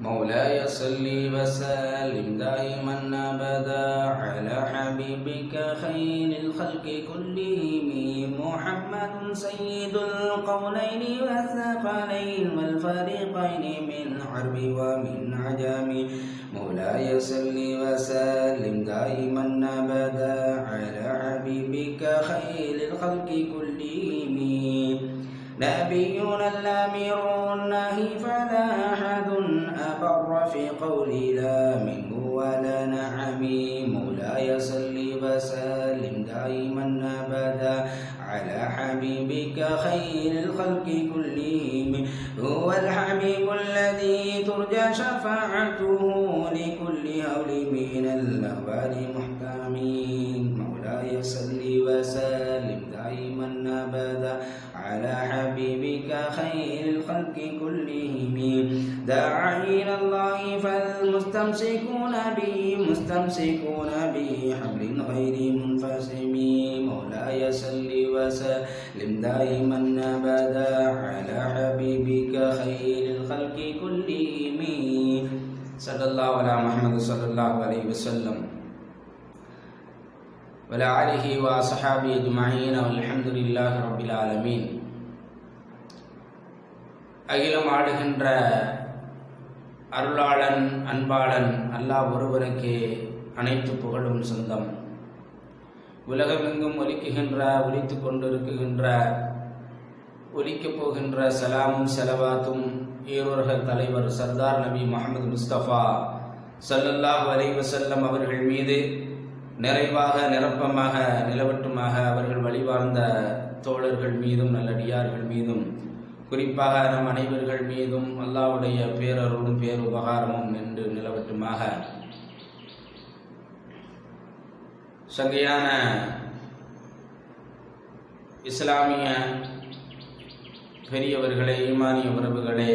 مولاي صل وسلم دائما أبدا على حبيبك خير الخلق كلهم. محمد سيد القولين والثقلين والفريقين من عرب ومن عجم. مولاي صل وسلم دائما أبدا على حبيبك خير الخلق كلهم. نبينا الأمير النهي فلا أبر في قول لا منه ولا نعم. مولاي صل وسلم دائما أبدا على حبيبك خير الخلق كلهم. هو الحبيب الذي ترجى شفاعته لكل هول من الأهوال محتمين مولاي صل وسلم فالمستمسكون به مستمسكون بحبل غير منفسم مولاي صل وسلم دائما أبدا على حبيبك خير الخلق كلهم صلى الله على محمد صلى الله عليه وسلم وعلى آله وصحابه أجمعين والحمد لله رب العالمين அகிலம் ஆடுகின்ற அருளாளன் அன்பாளன் அல்லாஹ் ஒருவருக்கே அனைத்து புகழும் சொந்தம். உலகமெங்கும் ஒலிக்குகின்ற ஒலித்து கொண்டிருக்குகின்ற ஒலிக்கப் போகின்ற சலாமும் செலவாத்தும் ஈரோர்கள் தலைவர் சர்தார் நபி முகமது முஸ்தபா சல்லல்லாஹ் அலைவசல்லம் அவர்கள் மீது நிறைவாக நிரப்பமாக நிலவட்டுமாக அவர்கள் வழிவார்ந்த தோழர்கள் மீதும் நல்லடியார்கள் மீதும் குறிப்பாக நம் அனைவர்கள் மீதும் அல்லாவுடைய பேரருளும் பேருபகாரமும் நின்று நிலவட்டுமாக சங்கையான இஸ்லாமிய பெரியவர்களே ஈமானிய உறவுகளே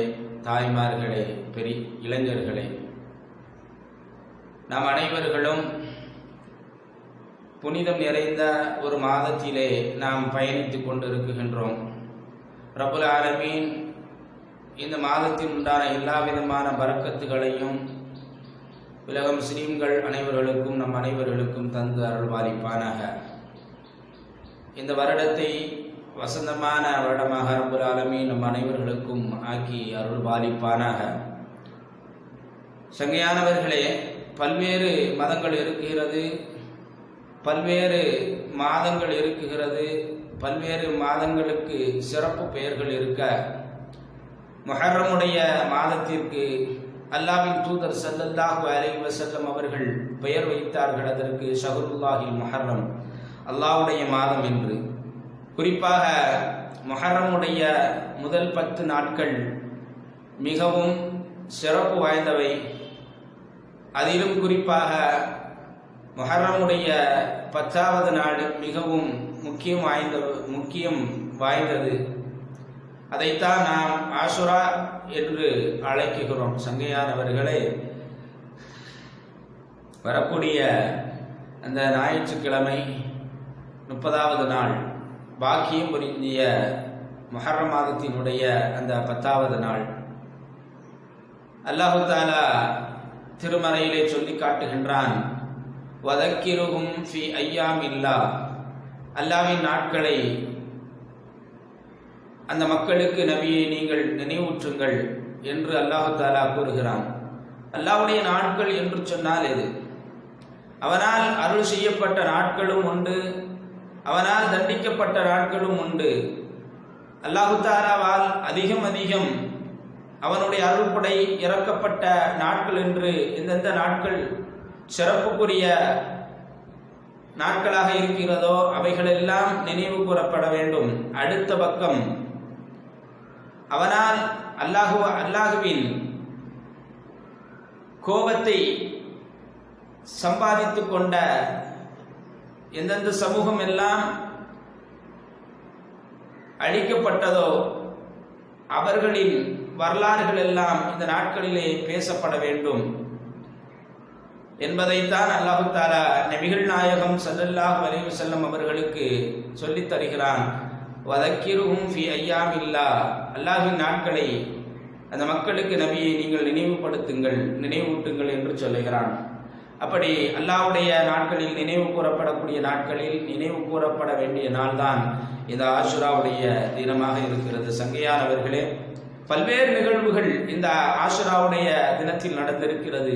தாய்மார்களே பெரிய இளைஞர்களே நாம் அனைவர்களும் புனிதம் நிறைந்த ஒரு மாதத்திலே நாம் பயணித்து கொண்டிருக்கின்றோம். ரபுல் ஆலமீன் இந்த மாதத்தில் உண்டான எல்லா விதமான பறக்கத்துகளையும் உலக முஸ்லீம்கள் அனைவர்களுக்கும் நம் அனைவர்களுக்கும் தந்து அருள்வாளிப்பானாக இந்த வருடத்தை வசந்தமான வருடமாக ரபுல் ஆலமீன் நம் அனைவர்களுக்கும் ஆக்கி அருள்வாளிப்பானாக சங்கையானவர்களே பல்வேறு மதங்கள் இருக்கிறது பல்வேறு மாதங்கள் இருக்குகிறது பல்வேறு மாதங்களுக்கு சிறப்பு பெயர்கள் இருக்க மொஹரமுடைய மாதத்திற்கு அல்லாவின் தூதர் சல்லல்லாஹு அலை வசல்லம் அவர்கள் பெயர் வைத்தார்கள். அதற்கு ஷஹருல்லாஹி மொஹர்ரம் அல்லாவுடைய மாதம் என்று. குறிப்பாக மொஹரமுடைய முதல் பத்து நாட்கள் மிகவும் சிறப்பு வாய்ந்தவை. அதிலும் குறிப்பாக மொஹரமுடைய பத்தாவது நாள் மிகவும் முக்கியம் வாய்ந்த முக்கியம் வாய்ந்தது. அதைத்தான் நாம் ஆசுரா என்று அழைக்குகிறோம் சங்கையானவர்களே வரக்கூடிய அந்த ஞாயிற்றுக்கிழமை முப்பதாவது நாள் பாக்கியம் புரிந்திய மொஹர மாதத்தினுடைய அந்த பத்தாவது நாள். அல்லாஹு தாலா திருமறையிலே சொல்லி காட்டுகின்றான் வதக்கிருகும் ஃபி ஐயாம் இல்லா அல்லாவின் நாட்களை அந்த மக்களுக்கு நபியை நீங்கள் நினைவூற்றுங்கள் என்று அல்லாஹு தாலா கூறுகிறான். அல்லாவுடைய நாட்கள் என்று சொன்னால் எது? அவனால் அருள் செய்யப்பட்ட நாட்களும் உண்டு அவனால் தண்டிக்கப்பட்ட நாட்களும் உண்டு. அல்லாஹு தாலாவால் அதிகம் அதிகம் அவனுடைய அருள்படை இறக்கப்பட்ட நாட்கள் என்று எந்தெந்த நாட்கள் சிறப்புக்குரிய நாட்களாக இருக்கிறதோ அவைகளெல்லாம் நினைவு கூறப்பட வேண்டும். அடுத்த பக்கம். அவனால் அல்லாஹு அல்லாஹுவின் கோபத்தை சம்பாதித்து கொண்ட எந்தெந்த சமூகம் எல்லாம் அழிக்கப்பட்டதோ அவர்களின் வரலாறுகள் எல்லாம் இந்த நாட்களிலே பேசப்பட வேண்டும். என்பதைத்தான் அல்லாஹு தாலா நபிகள் நாயகம் சல்லல்லாஹ் அலைஹி செல்லம் அவர்களுக்கு சொல்லித் தருகிறான். வதக்கிருகும் ஃபி ஐயாமில்லா அல்லாஹின் நாட்களை அந்த மக்களுக்கு நபியை நீங்கள் நினைவுபடுத்துங்கள் நினைவூட்டுங்கள் என்று சொல்லுகிறான். அப்படி அல்லாஹ்வுடைய நாட்களில் நினைவு கூறப்படக்கூடிய நாட்களில் நினைவு கூறப்பட வேண்டிய நாள்தான் இந்த ஆஷுராவுடைய தினமாக இருக்கிறது. சங்கையானவர்களே பல்வேறு நிகழ்வுகள் இந்த ஆசுராவுடைய தினத்தில் நடந்திருக்கிறது.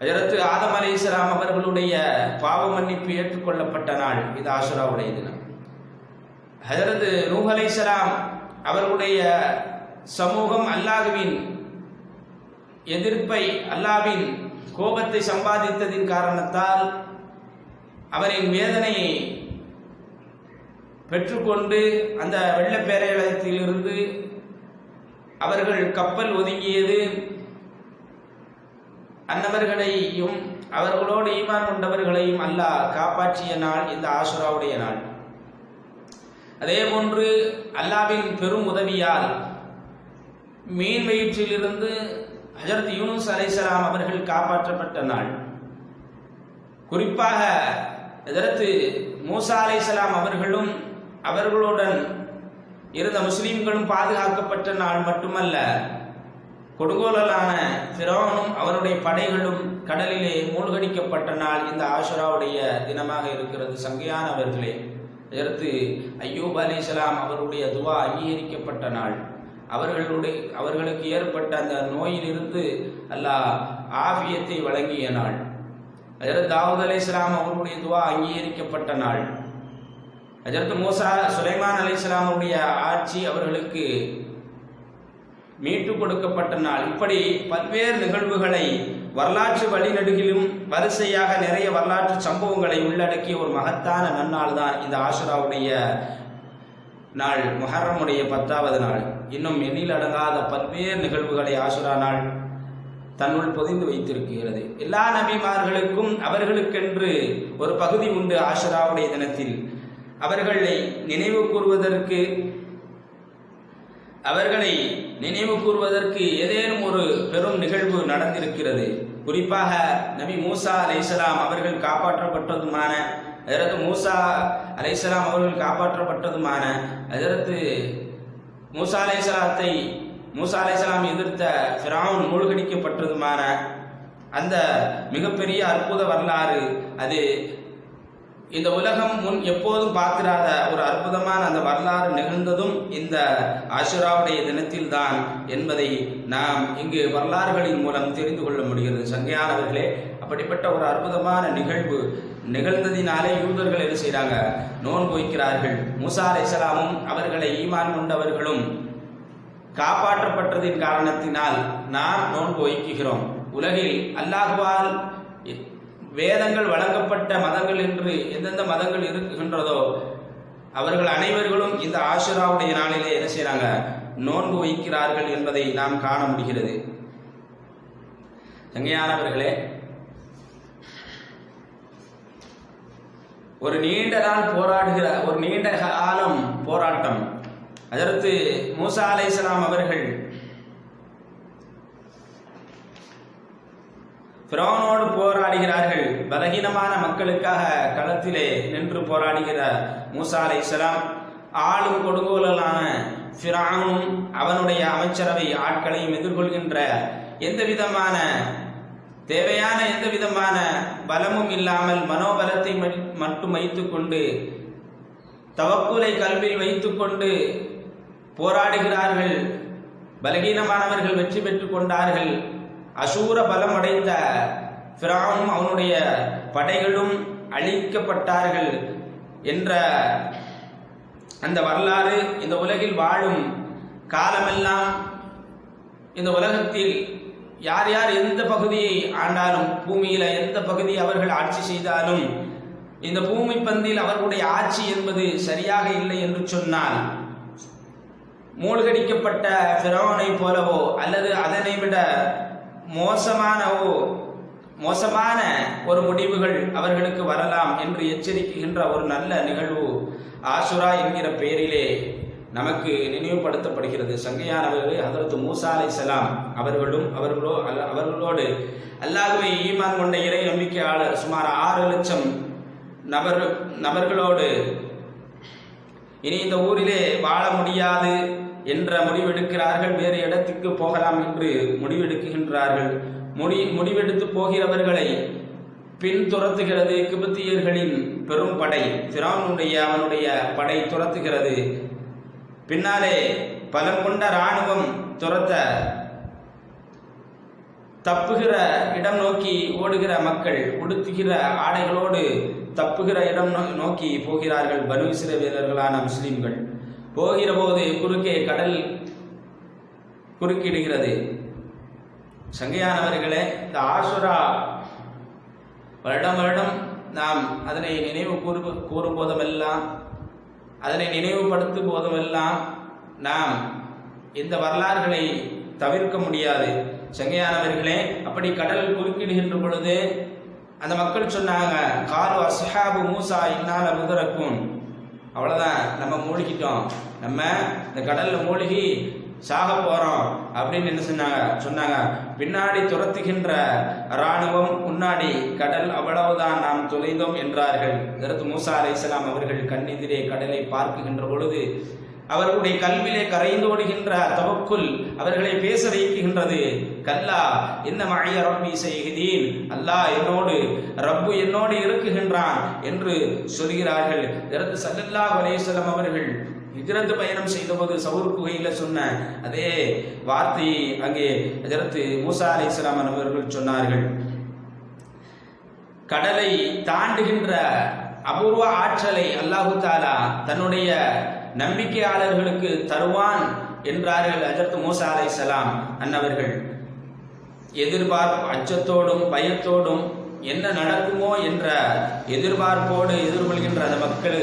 ஹஜரத்து ஆதம் அலி இஸ்லாம் அவர்களுடைய பாவ மன்னிப்பு ஏற்றுக்கொள்ளப்பட்ட நாள். இது ஆசுராவுடைய தினம். ஹஜரத்து நூஹ் அலி இஸ்லாம் அவர்களுடைய சமூகம் அல்லாஹுவின் எதிர்ப்பை அல்லாவின் கோபத்தை சம்பாதித்ததின் காரணத்தால் அவரின் வேதனையை பெற்றுக்கொண்டு அந்த வெள்ளப்பேரையத்திலிருந்து அவர்கள் கப்பல் ஒதுங்கியது. அந்தவர்களையும் அவர்களோடு ஈமான் கொண்டவர்களையும் அல்லாஹ் காப்பாற்றிய நாள் இந்த ஆசுராவுடைய நாள். அதே போன்று அல்லாவின் பெரும் உதவியால் மீன் வயிற்றிலிருந்து ஹஜரத் யூனுஸ் அலைசலாம் அவர்கள் காப்பாற்றப்பட்ட நாள். குறிப்பாக ஹஜரத்து மூசா அலைசலாம் அவர்களும் அவர்களுடன் இருந்த முஸ்லீம்களும் பாதுகாக்கப்பட்ட நாள் மட்டுமல்ல கொடுங்கோலலான பிறவனும் அவருடைய படைகளும் கடலிலே மூழ்கடிக்கப்பட்ட நாள் இந்த ஆஷராவுடைய தினமாக இருக்கிறது. சங்கையானவர்களே இதற்கு ஐயூப் அலிஸ்லாம் அவருடைய துவா அங்கீகரிக்கப்பட்ட நாள். அவர்களுடைய அவர்களுக்கு ஏற்பட்ட அந்த நோயிலிருந்து அல்லாஹ் ஆபியத்தை வழங்கிய நாள். ஹஜரத் தாவூத் அலி இஸ்லாம் அவருடைய துவா அங்கீகரிக்கப்பட்ட நாள். ஹஜரத் மூசா சுலைமான் அலி இஸ்லாமுடைய ஆட்சி அவர்களுக்கு மீட்டு கொடுக்கப்பட்ட நாள். இப்படி பல்வேறு நிகழ்வுகளை வரலாற்று வழிநடுகிலும் வரிசையாக நிறைய வரலாற்று சம்பவங்களை உள்ளடக்கிய ஒரு மகத்தான நன்னாள் தான் இந்த ஆசுராவுடைய நாள் முஹர்ரமுடைய பத்தாவது நாள். இன்னும் எண்ணில் அடங்காத பல்வேறு நிகழ்வுகளை ஆசுரா நாள் தன்னுள் பொதிந்து வைத்திருக்கிறது. எல்லா நபிமார்களுக்கும் அவர்களுக்கென்று ஒரு பகுதி உண்டு ஆசுராவுடைய தினத்தில். அவர்களை நினைவு கூறுவதற்கு அவர்களை நினைவு கூறுவதற்கு ஏதேனும் ஒரு பெரும் நிகழ்வு நடந்திருக்கிறது. குறிப்பாக நபி மூசா அலைசலாம் அவர்கள் காப்பாற்றப்பட்டதுமான ஹஜரத் மூசா அலைசலாம் அவர்கள் காப்பாற்றப்பட்டதுமான ஹஜரத்து மூசா அலைசலாத்தை மூசா அலைசலாம் எதிர்த்த ஃபிராவுன் மூழ்கடிக்கப்பட்டதுமான அந்த மிகப்பெரிய அற்புத வரலாறு அது இந்த உலகம் முன் எப்போதும் பார்த்திராத ஒரு அற்புதமான அந்த வரலாறு நிகழ்ந்ததும் இந்த ஆஷுராவுடைய தினத்தில்தான் என்பதை நாம் இங்கு வரலாறுகளின் மூலம் தெரிந்து கொள்ள முடிகிறது. சங்கையானவர்களே அப்படிப்பட்ட ஒரு அற்புதமான நிகழ்வு நிகழ்ந்ததினாலே யூதர்கள் என்ன செய்கிறாங்க நோன்பு வைக்கிறார்கள். மூசா இஸ்லாமும் அவர்களை ஈமான் கொண்டவர்களும் காப்பாற்றப்பட்டதின் காரணத்தினால் நாம் நோன்பு வைக்குகிறோம். உலகில் அல்லாஹுவால் வேதங்கள் வழங்கப்பட்ட மதங்கள் என்று எந்தெந்த மதங்கள் இருக்கின்றதோ அவர்கள் அனைவர்களும் இந்த ஆசுராவுடைய நாளிலே என்ன செய்கிறாங்க நோன்பு வைக்கிறார்கள் என்பதை நாம் காண முடிகிறது. தங்கையானவர்களே ஒரு நீண்ட நாள் போராடுகிற ஒரு நீண்ட காலம் போராட்டம். அதற்கு மூசா அலைசலாம் அவர்கள் பிறவனோடு போராடுகிறார்கள். பலகீனமான மக்களுக்காக களத்திலே நின்று போராடுகிற மூசா அலை இஸ்லாம் ஆளும் கொடுங்கோலான ஃபிரானும் அவனுடைய அமைச்சரவை ஆட்களையும் எதிர்கொள்கின்ற எந்த விதமான தேவையான எந்த விதமான பலமும் இல்லாமல் மனோபலத்தை மட்டும் வைத்துக்கொண்டு தவக்குலை கல்வியில் வைத்துக்கொண்டு போராடுகிறார்கள். பலகீனமானவர்கள் வெற்றி பெற்று கொண்டார்கள். அசூர பலம் அடைந்த பிராவும் அவனுடைய படைகளும் அழிக்கப்பட்டார்கள் என்ற அந்த வரலாறு இந்த உலகில் வாழும் காலமெல்லாம் இந்த உலகத்தில் யார் யார் எந்த பகுதியை ஆண்டாலும் பூமியில எந்த பகுதி அவர்கள் ஆட்சி செய்தாலும் இந்த பூமி பந்தில் அவர்களுடைய ஆட்சி என்பது சரியாக இல்லை என்று சொன்னால் மூழ்கடிக்கப்பட்ட பிறவனை போலவோ அல்லது அதனை விட மோசமானவோ மோசமான ஒரு முடிவுகள் அவர்களுக்கு வரலாம் என்று எச்சரிக்கின்ற ஒரு நல்ல நிகழ்வு ஆசுரா என்கிற பெயரிலே நமக்கு நினைவுபடுத்தப்படுகிறது. சங்கையானவர்களே அதற்கு மூசா அலை சலாம் அவர்களும் அவர்களோ அல்ல அவர்களோடு அல்லாஹுவை ஈமான் கொண்ட இறை நம்பிக்கையாளர் சுமார் ஆறு லட்சம் நபர் நபர்களோடு இனி இந்த ஊரிலே வாழ முடியாது. என்ற முடிவெடுக்கிறார்கள். வேறு இடத்துக்கு போகலாம் என்று முடிவெடுக்கின்றார்கள். முடி முடிவெடுத்து போகிறவர்களை பின் துரத்துகிறது கிபத்தியர்களின் பெரும் படை. பிரானுடைய அவனுடைய படை துரத்துகிறது. பின்னாலே பலம் கொண்ட இராணுவம் துரத்த தப்புகிற இடம் நோக்கி ஓடுகிற மக்கள் உடுத்துகிற ஆடைகளோடு தப்புகிற இடம் நோ- நோக்கி போகிறார்கள். பனு வீரர்களான முஸ்லிம்கள். போகிற போது குறுக்கே கடல் குறுக்கிடுகிறது. சங்கையானவர்களே இந்த ஆசுரா வருடம் வருடம் நாம் அதனை நினைவு கூறு கூறும் போதுமெல்லாம் அதனை நினைவுபடுத்தும் போதுமெல்லாம் நாம் இந்த வரலாறுகளை தவிர்க்க முடியாது. சங்கையானவர்களே அப்படி கடல் குறுக்கிடுகின்ற பொழுது அந்த மக்கள் சொன்னாங்க காலு அஸ்ஹாபு மூசா இன்னால் அபுதரக்கும் அவ்வளோதான் நம்ம மூழ்கிட்டோம். நம்ம இந்த கடலில் மூழ்கி சாக போகிறோம் அப்படின்னு என்ன சொன்னாங்க? சொன்னாங்க பின்னாடி துரத்துகின்ற இராணுவம் முன்னாடி கடல் அவ்வளவுதான் நாம் துளைந்தோம் என்றார்கள். இதற்கு மூசா அலைஹிஸ்ஸலாம் அவர்கள் கண்ணெதிரே கடலை பார்க்குகின்ற பொழுது அவர்களுடைய கல்விலே கரைந்தோடுகின்ற தவக்குள் அவர்களை பேச வைக்குகின்றது கல்லா என்ன மழைய ரப்பி செய்கிறீன் அல்லாஹ் என்னோடு ரப்பு என்னோடு இருக்குகின்றான் என்று சொல்கிறார்கள். இறந்து சல்லல்லா அலைஹி அவர்கள் ஹிஜ்ரத் பயணம் செய்தபோது சவுர் குகையில சொன்ன அதே வார்த்தையை அங்கே ஹஜரத் மூசா அலைஹிஸ்ஸலாம் அவர்கள் சொன்னார்கள். கடலை தாண்டுகின்ற அபூர்வ ஆற்றலை அல்லாஹு தாலா தன்னுடைய நம்பிக்கையாளர்களுக்கு தருவான் என்றார்கள் ஹஜரத் மூசா சலாம் அன்னவர்கள். எதிர்பார்ப்பு அச்சத்தோடும் பயத்தோடும் என்ன நடக்குமோ என்ற எதிர்பார்ப்போடு எதிர்கொள்கின்ற அந்த மக்கள்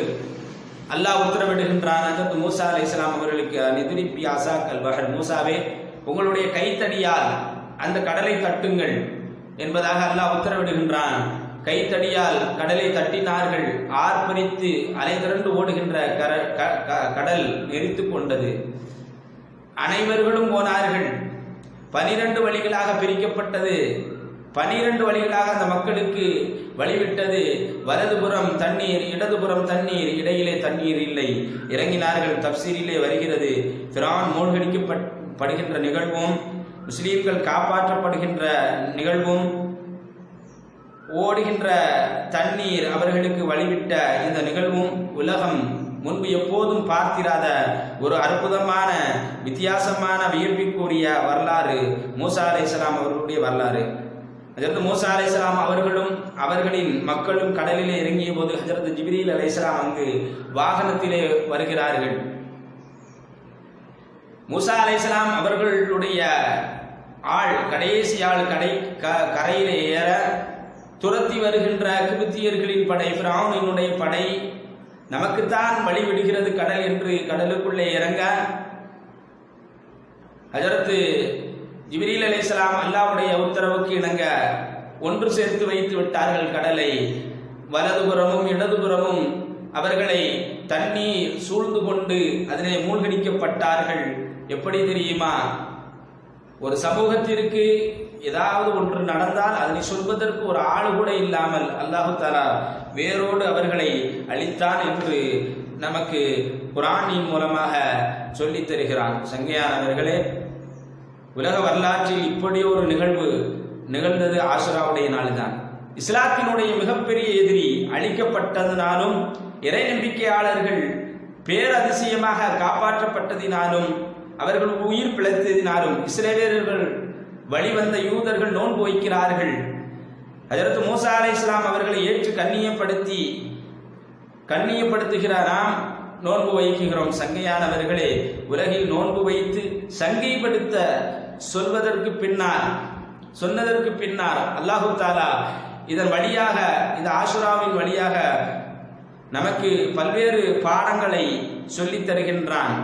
அல்லாஹ் உத்தரவிடுகின்றான். ஹஜரத் மூசா அலைஹிஸ்ஸலாம் அவர்களுக்கு நிதிரிப்பி அசாக்கல் பகல் மூசாவே உங்களுடைய கைத்தடியால் அந்த கடலை தட்டுங்கள் என்பதாக அல்லாஹ் உத்தரவிடுகின்றான். கைத்தடியால் கடலை தட்டினார்கள். ஆர்ப்பரித்து அலைதிரண்டு ஓடுகின்ற க- க- கடல் நெறித்து கொண்டது அனைவர்களும் போனார்கள். பனிரெண்டு வழிகளாக பிரிக்கப்பட்டது. பனிரெண்டு வழிகளாக அந்த மக்களுக்கு வழிவிட்டது. வலதுபுறம் தண்ணீர் இடதுபுறம் தண்ணீர் இடையிலே தண்ணீர் இல்லை. இறங்கினார்கள். தப்சீரிலே வருகிறது. பிரான் மூழ்கடிக்கப்படுகின்ற நிகழ்வும் முஸ்லீம்கள் காப்பாற்றப்படுகின்ற நிகழ்வும் ஓடுகின்ற தண்ணீர் அவர்களுக்கு வழிவிட்ட இந்த நிகழ்வும் உலகம் முன்பு எப்போதும் பார்த்திராத ஒரு அற்புதமான வித்தியாசமான வியப்பிற்குரிய வரலாறு மூசா அலைஹிஸ்ஸலாம் அவர்களுடைய வரலாறு. ஹஜரத் மூசா அலைஹிஸ்ஸலாம் அவர்களும் அவர்களின் மக்களும் கடலிலே இறங்கிய போது ஹஜரத் ஜிப்ரீல் இஸ்லாம் அங்கு வாகனத்திலே வருகிறார்கள். மூசா அலைஹிஸ்ஸலாம் அவர்களுடைய ஆள் கடைசி ஆள் கடை க- கரையிலே ஏற துரத்தி வருகின்ற கிபித்தியர்களின் படை பிராவுனினுடைய படை நமக்குத்தான் வழி விடுகிறது கடல் என்று கடலுக்குள்ளே இறங்க. ஹஜரத்து ஜிபிரீல் அலைஹிஸ்ஸலாம் அல்லாவுடைய உத்தரவுக்கு இணங்க ஒன்று சேர்த்து வைத்து விட்டார்கள் கடலை. வலதுபுறமும் இடதுபுறமும் அவர்களை தண்ணீர் சூழ்ந்து கொண்டு அதிலே மூழ்கடிக்கப்பட்டார்கள். எப்படி தெரியுமா? ஒரு சமூகத்திற்கு ஏதாவது ஒன்று நடந்தால் அதனை சொல்வதற்கு ஒரு ஆள் கூட இல்லாமல் அல்லாஹு தாலா வேரோடு அவர்களை அளித்தான் என்று நமக்கு குரானின் மூலமாக சொல்லித் தருகிறான். சங்கையானவர்களே உலக வரலாற்றில் இப்படி ஒரு நிகழ்வு நிகழ்ந்தது ஆசுராவுடைய நாள்தான். இஸ்லாத்தினுடைய மிகப்பெரிய எதிரி அழிக்கப்பட்டதினாலும் இறை நம்பிக்கையாளர்கள் பேரதிசயமாக காப்பாற்றப்பட்டதினாலும் அவர்கள் உயிர் பிழைத்ததினாலும் இஸ்ரேலியர்கள் வழிவந்த யூதர்கள் நோன்பு வைக்கிறார்கள். அதற்கு மூசா அலை இஸ்லாம் அவர்களை ஏற்று கண்ணியப்படுத்தி கண்ணியப்படுத்துகிற நாம் நோன்பு வைக்குகிறோம் சங்கையானவர்களே உலகில் நோன்பு வைத்து சங்கைப்படுத்த சொல்வதற்கு பின்னால் சொன்னதற்கு பின்னால் அல்லாஹு தாலா இதன் வழியாக இந்த ஆசுராவின் வழியாக நமக்கு பல்வேறு பாடங்களை சொல்லித் தருகின்றான்.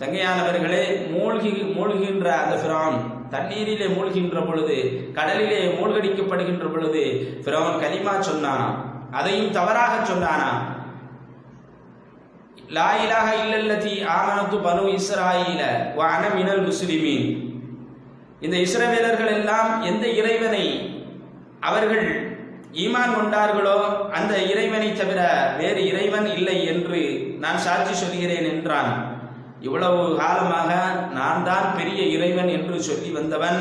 சங்கையானவர்களே மூழ்கி மூழ்கின்ற அந்த ஃபிரௌன். தண்ணீரிலே மூழ்கின்ற பொழுது கடலிலே மூழ்கடிக்கப்படுகின்ற பொழுது ஃபிரௌன் கலிமா சொன்னானா? அதையும் தவறாக சொன்னானா? லா இலாஹ இல்லல்லதி ஆமனத்து பனு இஸ்ராயில வான மினல் முஸ்லிமீன். இந்த இஸ்ரவேலர்கள் எல்லாம் எந்த இறைவனை அவர்கள் ஈமான் கொண்டார்களோ அந்த இறைவனை தவிர வேறு இறைவன் இல்லை என்று நான் சாட்சி சொல்கிறேன் என்றான். இவ்வளவு காலமாக நான் தான் பெரிய இறைவன் என்று சொல்லி வந்தவன்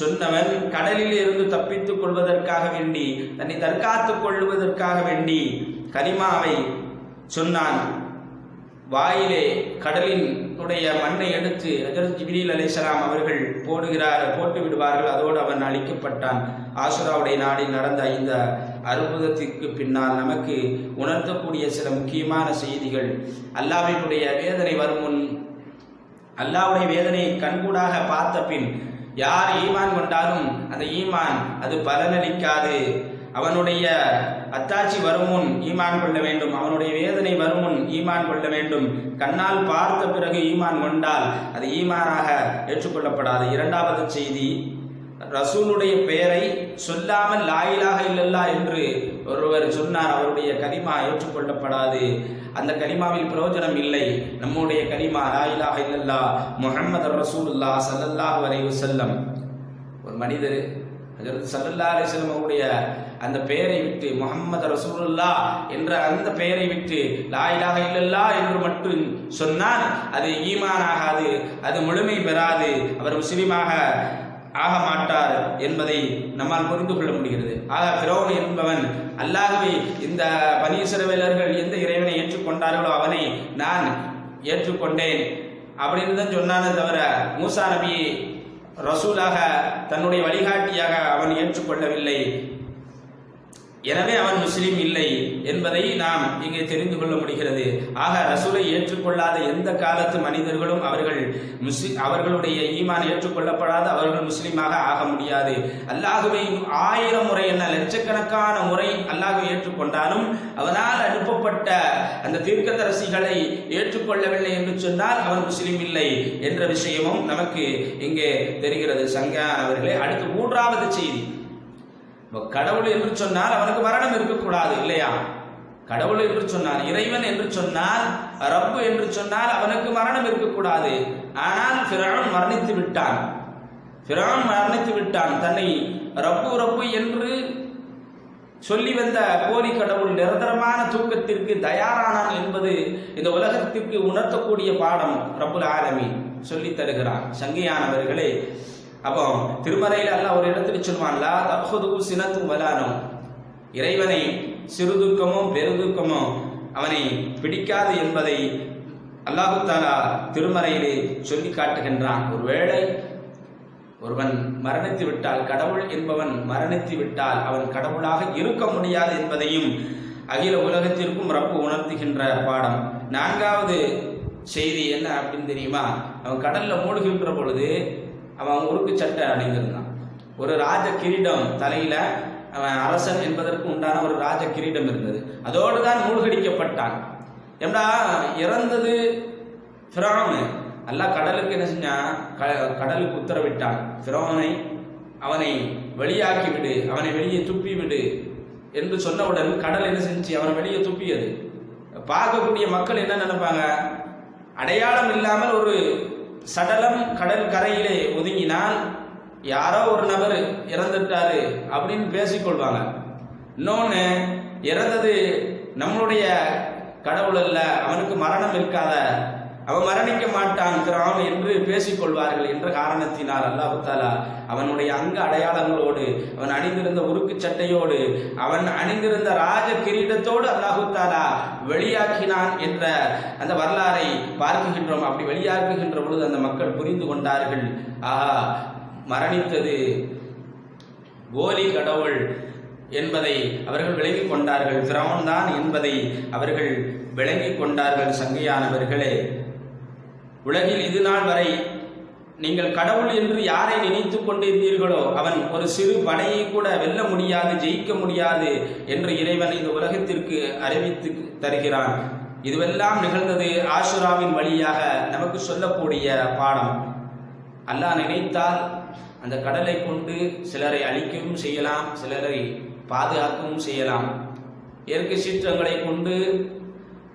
சொன்னவன் கடலில் இருந்து தப்பித்துக் கொள்வதற்காக வேண்டி தன்னை தற்காத்துக் கொள்வதற்காக வேண்டி கரிமாவை சொன்னான். வாயிலே கடலினுடைய மண்ணை எடுத்து ஹஜரத் ஜிப்ரீல் அலிசலாம் அவர்கள் போடுகிறார் போட்டு விடுவார்கள் அதோடு அவன் அழிக்கப்பட்டான். ஆசுராவுடைய நாடில் நடந்த இந்த அற்புதத்திற்கு பின்னால் நமக்கு உணர்த்தக்கூடிய சில முக்கியமான செய்திகள். அல்லாவினுடைய வேதனை வரும் முன் அல்லாவுடைய வேதனை கண்கூடாக பார்த்த பின் யார் ஈமான் கொண்டாலும் அந்த ஈமான் அது பலனளிக்காது. அவனுடைய அத்தாட்சி வரும் முன் ஈமான் கொள்ள வேண்டும். அவனுடைய வேதனை வரும் முன் ஈமான் கொள்ள வேண்டும். கண்ணால் பார்த்த பிறகு ஈமான் கொண்டால் அது ஈமானாக ஏற்றுக்கொள்ளப்படாது. இரண்டாவது செய்தி ரசூலுடைய பெயரை சொல்லாமல் லாயிலாக இல்லல்லா என்று ஒருவர் சொன்னார். அவருடைய கனிமா ஏற்றுக்கொள்ளப்படாது. அந்த கனிமாவில் பிரயோஜனம் இல்லை. நம்முடைய கனிமா லாயிலாக இல்லல்லா முஹம்மது ரசூலுல்லா சல்லல்லாஹ் வரைவு செல்லம் ஒரு மனிதர் ஹஜரத் சல்லல்லா அலிஸ்லம் அவருடைய அந்த பெயரை விட்டு முகமது ரசூலுல்லா என்ற அந்த பெயரை விட்டு லாயிலாக இல்லல்லா என்று மட்டும் சொன்னால் அது ஈமான் ஆகாது அது முழுமை பெறாது. அவர் முஸ்லீமாக ஆக மாட்டார் என்பதை நம்மால் புரிந்து கொள்ள முடிகிறது. ஆக பிரௌன் என்பவன் அல்லாஹ்வை இந்த பனீஸ்வரவேலர்கள் எந்த இறைவனை ஏற்றுக்கொண்டார்களோ அவனை நான் ஏற்றுக்கொண்டேன் அப்படின்னு தான் சொன்னானே தவிர மூசா நபியை ரசூலாக தன்னுடைய வழிகாட்டியாக அவன் ஏற்றுக்கொள்ளவில்லை. எனவே அவன் முஸ்லீம் இல்லை என்பதை நாம் இங்கே தெரிந்து கொள்ள முடிகிறது. ஆக ரசூலை ஏற்றுக்கொள்ளாத எந்த காலத்து மனிதர்களும் அவர்கள் முஸ்லி அவர்களுடைய ஈமான் ஏற்றுக்கொள்ளப்படாத அவர்கள் முஸ்லீமாக ஆக முடியாது. அல்லாஹுவை ஆயிரம் முறை என்ன லட்சக்கணக்கான முறை அல்லாஹுவை ஏற்றுக்கொண்டாலும் அவனால் அனுப்பப்பட்ட அந்த தீர்க்கதரிசிகளை ஏற்றுக்கொள்ளவில்லை என்று சொன்னால் அவன் முஸ்லீம் இல்லை என்ற விஷயமும் நமக்கு இங்கே தெரிகிறது. சங்கா அவர்களே அடுத்து மூன்றாவது செய்தி. கடவுள் என்று சொன்னால் அவனுக்கு மரணம் இருக்கக்கூடாது இல்லையா? கடவுள் என்று சொன்னால் இறைவன் என்று சொன்னால் ரப்பு என்று சொன்னால் அவனுக்கு மரணம் இருக்கக்கூடாது. ஆனால் ஃபிரௌன் மரணித்து விட்டான். ஃபிரௌன் மரணித்து விட்டான். தன்னை ரப்பு ரப்பு என்று சொல்லி வந்த போலி கடவுள் நிரந்தரமான தூக்கத்திற்கு தயாரானான் என்பது இந்த உலகத்திற்கு உணர்த்தக்கூடிய பாடம் ரப்புல் ஆலமி சொல்லி தருகிறான் சங்கியானவர்களே அப்போ திருமறையில் அல்லாஹ் ஒரு இடத்துல சொல்வான்ல தப்ஹுது சினத்தும் வலானும் இறைவனை சிறுதுக்கமோ பெருதுக்கமோ அவனை பிடிக்காது என்பதை அல்லாஹு தாலா திருமறையிலே சொல்லி காட்டுகின்றான். ஒருவேளை ஒருவன் மரணித்து விட்டால் கடவுள் என்பவன் மரணித்து விட்டால் அவன் கடவுளாக இருக்க முடியாது என்பதையும் அகில உலகத்திற்கும் ரப்பு உணர்த்துகின்ற பாடம். நான்காவது செய்தி என்ன அப்படின்னு தெரியுமா? அவன் கடல்ல மூழ்கின்ற பொழுது அவன் உருக்கு சட்டை அணிந்திருந்தான். ஒரு ராஜ கிரீடம் தலையில அவன் அரசன் என்பதற்கு உண்டான ஒரு ராஜ கிரீடம் இருந்தது. அதோடு தான் மூழ்கடிக்கப்பட்டான். ஏண்டா இறந்தது ஃபிரௌனு. அல்லாஹ் கடலுக்கு என்ன செஞ்சான் க- கடலுக்கு உத்தரவிட்டான். ஃபிரௌனை அவனை வெளியாக்கி விடு அவனை வெளியே துப்பி விடு என்று சொன்னவுடன் கடல் என்ன செஞ்சு அவனை வெளியே துப்பியது. பார்க்கக்கூடிய மக்கள் என்ன நினைப்பாங்க? அடையாளம் இல்லாமல் ஒரு சடலம் கடல் கரையிலே ஒதுங்கினால் யாரோ ஒரு நபர் இறந்துட்டாரு அப்படின்னு பேசிக்கொள்வாங்க. இன்னொன்று இறந்தது நம்மளுடைய கடவுள் அல்ல அவனுக்கு மரணம் இருக்காத அவன் மரணிக்க மாட்டான் கிராம் என்று பேசிக்கொள்வார்கள் என்ற காரணத்தினால் அல்லாஹு தாலா அவனுடைய அங்க அடையாளங்களோடு அவன் அணிந்திருந்த உருக்கு சட்டையோடு அவன் அணிந்திருந்த ராஜ கிரீடத்தோடு அல்லாஹு தாலா வெளியாக்கினான் என்ற அந்த வரலாறை பார்க்குகின்றோம். அப்படி வெளியாக்குகின்ற பொழுது அந்த மக்கள் புரிந்து கொண்டார்கள். ஆஹா மரணித்தது கோலி கடவுள் என்பதை அவர்கள் விளங்கிக் கொண்டார்கள். பிரமன் தான் என்பதை அவர்கள் விளங்கிக் கொண்டார்கள் சங்கையானவர்களே. உலகில் இது நாள் வரை நீங்கள் கடவுள் என்று யாரை நினைத்து கொண்டிருந்தீர்களோ அவன் ஒரு சிறு படையை கூட வெல்ல முடியாது ஜெயிக்க முடியாது என்று இறைவன் இந்த உலகத்திற்கு அறிவித்து தருகிறான். இதுவெல்லாம் நிகழ்ந்தது ஆசுராவின் வழியாக நமக்கு சொல்லக்கூடிய பாடம். அல்லாஹ் நினைத்தால் அந்த கடலை கொண்டு சிலரை அழிக்கவும் செய்யலாம் சிலரை பாதுகாக்கவும் செய்யலாம். இயற்கை சீற்றங்களை கொண்டு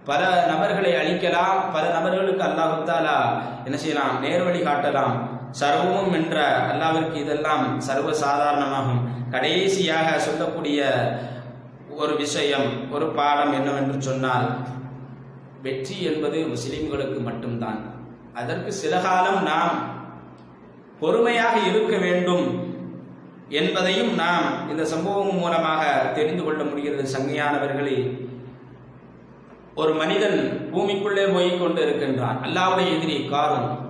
பல நபர்களை அழிக்கலாம் பல நபர்களுக்கு அல்லாஹுத்தாலா என்ன செய்யலாம்? நேர்வழி காட்டலாம். சர்வமும் என்ற அல்லாவிற்கு இதெல்லாம் சர்வ சாதாரணமாகும் கடைசியாக சொல்லக்கூடிய ஒரு விஷயம் ஒரு பாடம் என்னவென்று சொன்னால் வெற்றி என்பது முஸ்லிம்களுக்கு மட்டும்தான். அதற்கு சில காலம் நாம் பொறுமையாக இருக்க வேண்டும் என்பதையும் நாம் இந்த சம்பவம் மூலமாக தெரிந்து கொள்ள முடிகிறது. சங்கையானவர்களே ஒரு மனிதன் பூமிக்குள்ளே போய் கொண்டு இருக்கின்றான் அல்லாவுடைய எதிரி காரும்.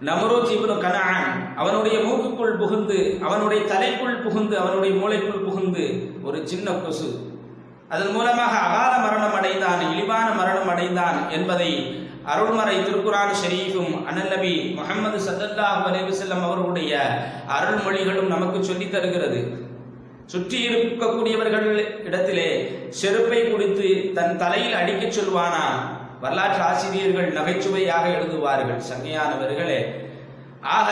நம்ரூத் இப்னு கனான் அவனுடைய மூக்குக்குள் புகுந்து அவனுடைய தலைக்குள் புகுந்து அவனுடைய மூளைக்குள் புகுந்து ஒரு சின்ன கொசு. அதன் மூலமாக அகால மரணம் அடைந்தான் இழிவான மரணம் அடைந்தான் என்பதை அருள்மறை திருக்குரான் ஷெரீஃபும் அனல் முகமது சல்லல்லாஹு அலைஹி வஸல்லம் அவர்களுடைய அருள்மொழிகளும் நமக்கு சொல்லித் தருகிறது. சுற்றி இருக்கக்கூடியவர்கள் இடத்திலே செருப்பை குடித்து தன் தலையில் அடிக்கச் சொல்வானா வரலாற்று ஆசிரியர்கள் நகைச்சுவையாக எழுதுவார்கள் சங்கையானவர்களே. ஆக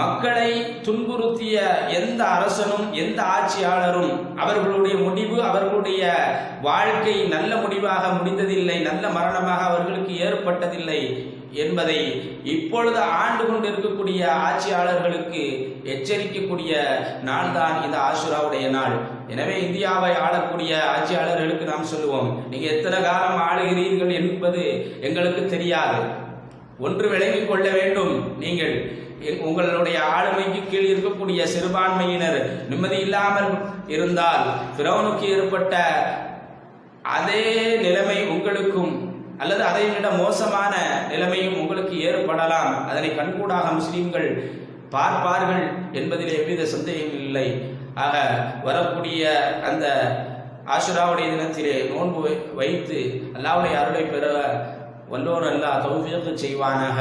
மக்களை துன்புறுத்திய எந்த அரசனும் எந்த ஆட்சியாளரும் அவர்களுடைய முடிவு அவர்களுடைய வாழ்க்கை நல்ல முடிவாக முடிந்ததில்லை நல்ல மரணமாக அவர்களுக்கு ஏற்பட்டதில்லை. என்பதை இப்பொழுது ஆண்டு கொண்டிருக்கக்கூடிய ஆட்சியாளர்களுக்கு எச்சரிக்கக்கூடிய நாள் தான் இந்த ஆசுராவுடைய நாள். எனவே இந்தியாவை ஆளக்கூடிய ஆட்சியாளர்களுக்கு நாம் சொல்லுவோம் நீங்க எத்தனை காலம் ஆளுகிறீர்கள் என்பது எங்களுக்கு தெரியாது. ஒன்று விளங்கிக் கொள்ள வேண்டும். நீங்கள் உங்களுடைய ஆளுமைக்கு கீழ் இருக்கக்கூடிய சிறுபான்மையினர் நிம்மதி இல்லாமல் இருந்தால் பிரவுனுக்கு ஏற்பட்ட அதே நிலைமை உங்களுக்கும் அல்லது அதை விட மோசமான நிலைமையும் உங்களுக்கு ஏற்படலாம். அதனை கண்கூடாக முஸ்லீம்கள் பார்ப்பார்கள் என்பதில் எவ்வித சந்தேகம் இல்லை. ஆக வரக்கூடிய அந்த ஆஷுராவுடைய தினத்திலே நோன்பு வைத்து அல்லாவுடைய அருளை பெற வல்லோர் அல்லா தௌஃபீக்கு செய்வானாக.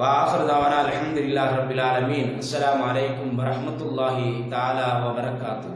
வாஹர்தாவானா அலமதுல்லாஹ் ரபில் ஆலமீன். அஸ்லாம் வலைக்கும் வரமத்துல்லாஹி தாலா வபரகாத்து